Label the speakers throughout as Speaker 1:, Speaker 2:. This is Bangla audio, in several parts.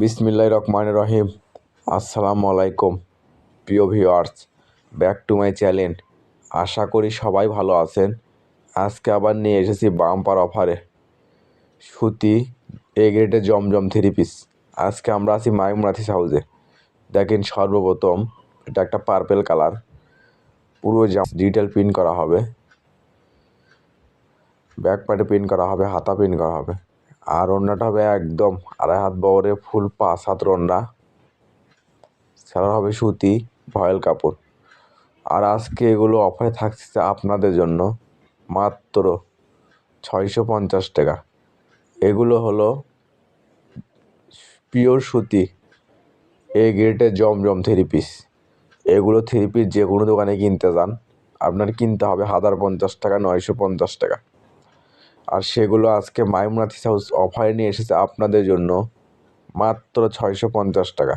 Speaker 1: বিসমিল্লাহ রহমান রহিম। আসসালামু আলাইকুম, প্রিয় viewers back to my channel আশা করি সবাই ভালো আছেন। আজকে আবার নিয়ে এসেছি বাম্পার অফারে সুতি এ গ্রেডের জমজম থ্রি পিস আজকে আমরা আছি মাইম রাথিস হাউসে দেখেন সর্বপ্রথম, এটা একটা পার্পেল কালার পুরো জাম ডিটেল প্রিন্ট করা হবে। ব্যাক পার্টে প্রিন্ট করা হবে, হাতা প্রিন্ট করা হবে। আর ওড়নাটা হবে একদম আড়াই হাত বহরে ফুল পাঁচ হাত ওড়না সেলার হবে সুতি, ভয়েল কাপড়। আর আজকে এগুলো অফারে থাকছে আপনাদের জন্য মাত্র ছয়শো পঞ্চাশ টাকা। এগুলো হলো পিওর সুতি, এ গ্রেটের জমজম থ্রি পিস। এগুলো থ্রি পিস যে কোনো দোকানে কিনতে যান। আপনার কিনতে হবে হাজার পঞ্চাশ টাকা, নয়শো পঞ্চাশ টাকা। আর সেগুলো আজকে মাইমুনাথিস হাউস অফারে নিয়ে এসেছে আপনাদের জন্য মাত্র ছয়শো পঞ্চাশ টাকা।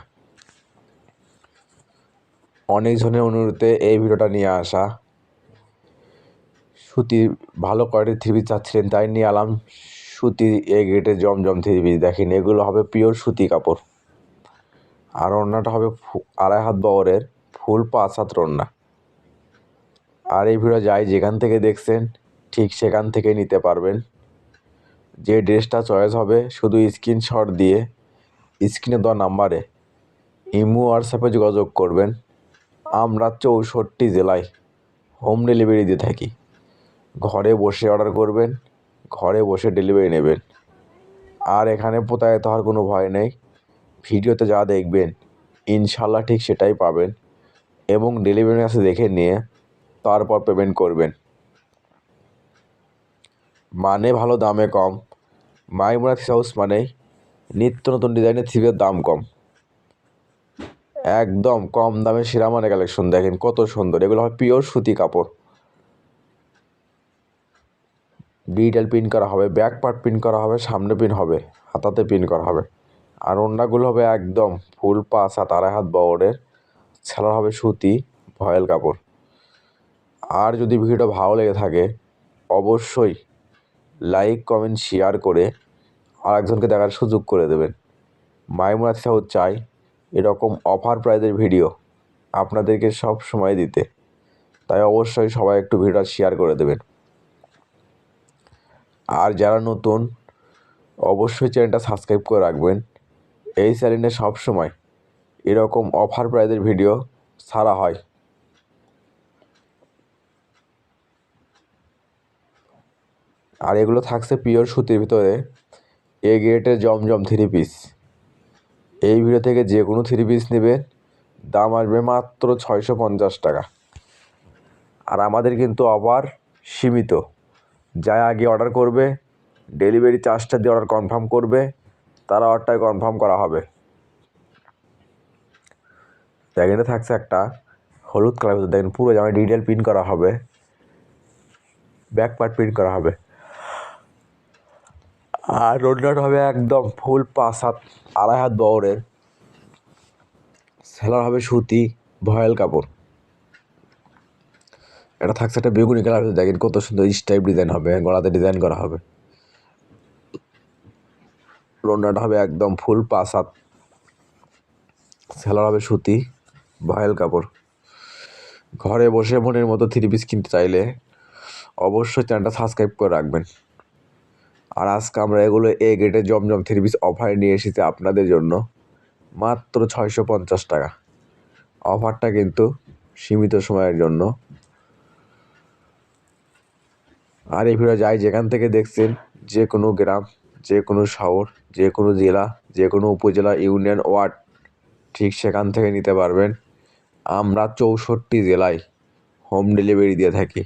Speaker 1: অনেকজনের অনুরোধে এই ভিডিওটা নিয়ে আসা। সুতি ভালো কোয়ালিটির থ্রি পিস চাচ্ছিলেন, তাই নিয়ে আলাম সুতি এ গ্রেটের জমজম থ্রি পিস দেখেন এগুলো হবে পিওর সুতি কাপড়। আর ওড়নাটা হবে আড়াই হাত বহরের ফুল পাঁচ হাত ওড়না। আর এই ভিডিও যাই যেখান থেকে দেখছেন ঠিক সেখান থেকে নিতে পারবেন। যে ড্রেসটা চয়েস হবে শুধু স্ক্রিনশট দিয়ে, স্ক্রিনে দেওয়া নাম্বারে ইমো, হোয়াটসঅ্যাপে যোগাযোগ করবেন। আমরা চৌষট্টি জেলায় হোম ডেলিভারি দিয়ে থাকি। ঘরে বসে অর্ডার করবেন, ঘরে বসে ডেলিভারি নেবেন। আর এখানে প্রতারিত হওয়ার কোনো ভয় নেই। ভিডিওতে যা দেখবেন ইনশাল্লাহ ঠিক সেটাই পাবেন। এবং ডেলিভারি আসে দেখে নিয়ে তারপর পেমেন্ট করবেন। মানে ভালো, দামে কম। মাইমুনাথ হাউস মানে নিত্য নতুন ডিজাইনের থ্রিপের দাম কম। একদম কম দামে সেরা মানে কালেকশন দেখেন কত সুন্দর। এগুলো হয় পিওর সুতি কাপড়। ডিজিটাল প্রিন্ট করা হবে ব্যাক পার্ট প্রিন্ট করা হবে, সামনে প্রিন্ট হবে, হাতাতে প্রিন্ট করা হবে। আর ওড়নাগুলো হবে একদম ফুল পাঁচ হাত, আড়াই হাত বহরের ছাড়া হবে সুতি, ভয়েল কাপড়। আর যদি ভিডিওটা ভালো লেগে থাকে, অবশ্যই লাইক কমেন্ট শেয়ার করে আর একজনকে দেখার সুযোগ করে দেবেন। মাইমুনাথ সাহু চাই এরকম অফার প্রাইজের ভিডিও আপনাদেরকে সব সময় দিতে। তাই অবশ্যই সবাই একটু ভিডিওটা শেয়ার করে দেবেন। আর যারা নতুন, অবশ্যই চ্যানেলটা সাবস্ক্রাইব করে রাখবেন। এই চ্যানেলে সব সময় এরকম অফার প্রাইজের ভিডিও ছাড়া হয়। আর এগুলো থাকছে পিওর সুতির ভিতরে। এ গ্রেটের জমজম থ্রি পিস এই ভিডিও থেকে যে কোনো থ্রি পিস নেবেন। দাম আসবে মাত্র ছয়শো পঞ্চাশ টাকা। আর আমাদের কিন্তু আবার সীমিত। যা আগে অর্ডার করবে ডেলিভারি চার্জটা দিয়ে অর্ডার কনফার্ম করবে, তারা অর্ডারটাই কনফার্ম করা হবে। দেখেন থাকছে একটা হলুদ কালার দেখেন, পুরো জামায় ডিটেল প্রিন্ট করা হবে। ব্যাক পার্ট প্রিন্ট করা হবে। আর রোডনাটা হবে একদম ফুল পাঁচ হাত, আড়াই হাত বহরের। সেলার হবে সুতি, ভয়েল কাপড়। এটা থাকছে একটা বেগুনি কালার দেখেন কত সুন্দর স্টাইপ ডিজাইন হবে, গলাতে ডিজাইন করা হবে। রোডনাটা হবে একদম ফুল পাঁচ হাত। সেলার হবে সুতি, ভয়েল কাপড়। ঘরে বসে মনের মতো থ্রি পিস কিনতে চাইলে অবশ্যই চ্যানেলটা সাবস্ক্রাইব করে রাখবেন। আর আজকে আমরা এগুলো এ গেটে জমজম থ্রি পিস অফারে নিয়ে এসেছি আপনাদের জন্য। মাত্র ছয়শো পঞ্চাশ টাকা। অফারটা কিন্তু সীমিত সময়ের জন্য। আর এই ভিডিও যাই যেখান থেকে দেখছেন, যে কোনো গ্রাম, যে কোনো শহর, যে কোনো জেলা, যে কোনো উপজেলা, ইউনিয়ন, ওয়ার্ড, ঠিক সেখান থেকে নিতে পারবেন। আমরা চৌষট্টি জেলায় হোম ডেলিভারি দিয়ে থাকি।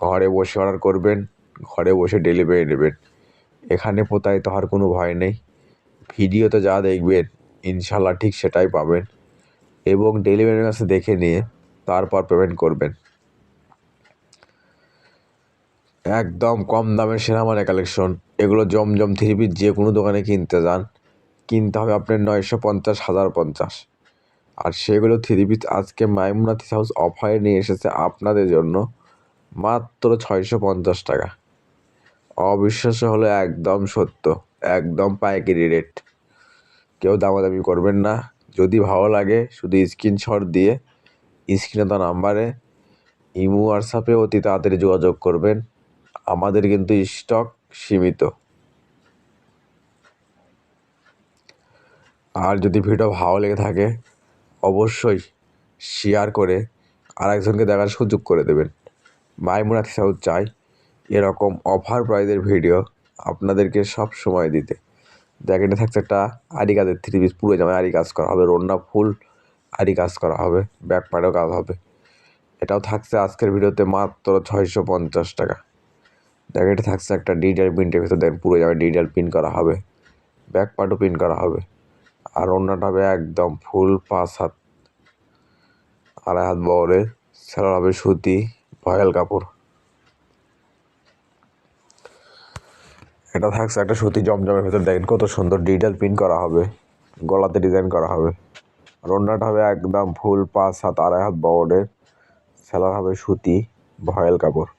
Speaker 1: ঘরে বসে অর্ডার করবেন, ঘরে বসে ডেলিভারি নেবেন। এখানে প্রতারিত হওয়ার কোনো ভয় নেই। ভিডিওতে যা দেখবেন, ইনশাল্লাহ ঠিক সেটাই পাবেন। এবং ডেলিভারির কাছে দেখে নিয়ে তারপর পেমেন্ট করবেন। একদম কম দামের সেরা মানে কালেকশন এগুলো জমজম থ্রি পিস যে কোনো দোকানে কিনতে যান। কিনতে হবে আপনার নয়শো পঞ্চাশ হাজার পঞ্চাশ আর সেগুলো থ্রি পিস আজকে মাইমুনাথি হাউস অফারে নিয়ে এসেছে আপনাদের জন্য মাত্র ছয়শো পঞ্চাশ টাকা। অবিশ্বাস্য হলো একদম সত্য, একদম পাইকারি রেট কেউ দামাদামি করবেন না, যদি ভালো লাগে শুধু স্ক্রিনশট দিয়ে স্ক্রিনে দেওয়া নাম্বারে ইমো হোয়াটসঅ্যাপে অতি তাড়াতাড়ি যোগাযোগ করবেন। আমাদের কিন্তু স্টক সীমিত। আর যদি ভিডিও ভালো লেগে থাকে, অবশ্যই শেয়ার করে আরেকজনকে দেখার সুযোগ করে দেবেন। মাইমুনা সাউথ চাই। এরকম অফার প্রাইজের ভিডিও আপনাদেরকে সব সময় দিতে। জ্যাকেটে থাকছে একটা আরি কাজের থ্রি পিস পুরো জামায় আরি কাজ করা হবে, রন্না ফুল আরি কাজ করা হবে ব্যাক পার্টেও কাজ হবে। এটাও থাকছে আজকের ভিডিওতে মাত্র ছয়শো পঞ্চাশ টাকা। জ্যাকেটে থাকছে একটা ডিজিটাল প্রিন্টের ভিতর, দেখেন, পুরো জামায় ডিজিটাল প্রিন্ট করা হবে ব্যাক পার্টও প্রিন্ট করা হবে, আর অন্যটা হবে একদম ফুল পাঁচ হাত, আড়াই হাত বহরের, সেলার হবে সুতি, ভয়েল কাপড়। এটা থাকছে একটা সুতি জমজমের ভেতর। দেখেন কত সুন্দর ডিজিটাল প্রিন্ট করা হবে। গলাতে ডিজাইন করা হবে। আর অন্যটা হবে একদম ফুল পাঁচ হাত, আড়াই হাত বহরের সেলার হবে সুতি, ভয়েল কাপড়।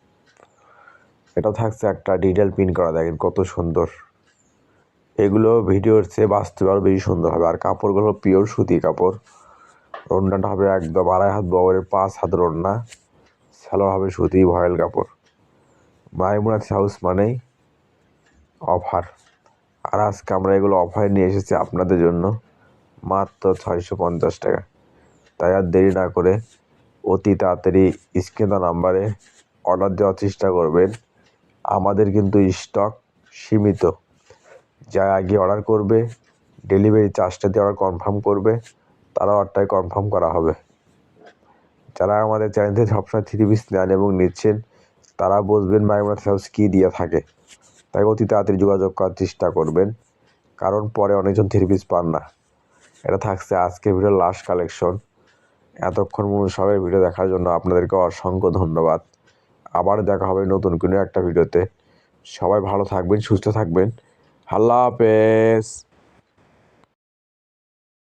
Speaker 1: এটা থাকছে একটা ডিজিটাল প্রিন্ট করা। দেখেন কত সুন্দর। এগুলো ভিডিওর চেয়ে বাস্তবে আরও বেশি সুন্দর হবে। আর কাপড়গুলো পিওর সুতি কাপড়। রন্নাটা হবে একদম আড়াই হাত বগরের পাঁচ হাত রন্না। স্যালোর হবে সুতি, ভয়েল কাপড়। মাইমুনাথ হাউস মানেই অফার আর আজকে আমরা এগুলো অফারে নিয়ে এসেছি আপনাদের জন্য মাত্র ছয়শো পঞ্চাশ টাকা। তাই আর দেরি না করে অতি তাড়াতাড়ি স্ক্রিন নাম্বারে অর্ডার দেওয়ার চেষ্টা করবেন। আমাদের কিন্তু স্টক সীমিত। যা আগে অর্ডার করবে ডেলিভারি চার্জটা দিয়ে অর্ডার কনফার্ম করবে তারা অর্ডারটাই কনফার্ম করা হবে। যারা আমাদের চ্যানেল থেকে সবসময় থ্রি পিস নেন এবং নিচ্ছেন, তারা বুঝবেন মাইমার হাউস কী দিয়ে থাকে। তাই অতি তাড়াতাড়ি যোগাযোগ করার চেষ্টা করবেন। কারণ পরে অনেকজন থ্রি পিস পান না। এটা থাকছে আজকের ভিডিও লাস্ট কালেকশন এতক্ষণ সবের ভিডিও দেখার জন্য আপনাদেরকে অসংখ্য ধন্যবাদ। আবার দেখা হবে নতুন কোনো একটা ভিডিওতে। সবাই ভালো থাকবেন, সুস্থ থাকবেন। আল্লাহ হাফেজ।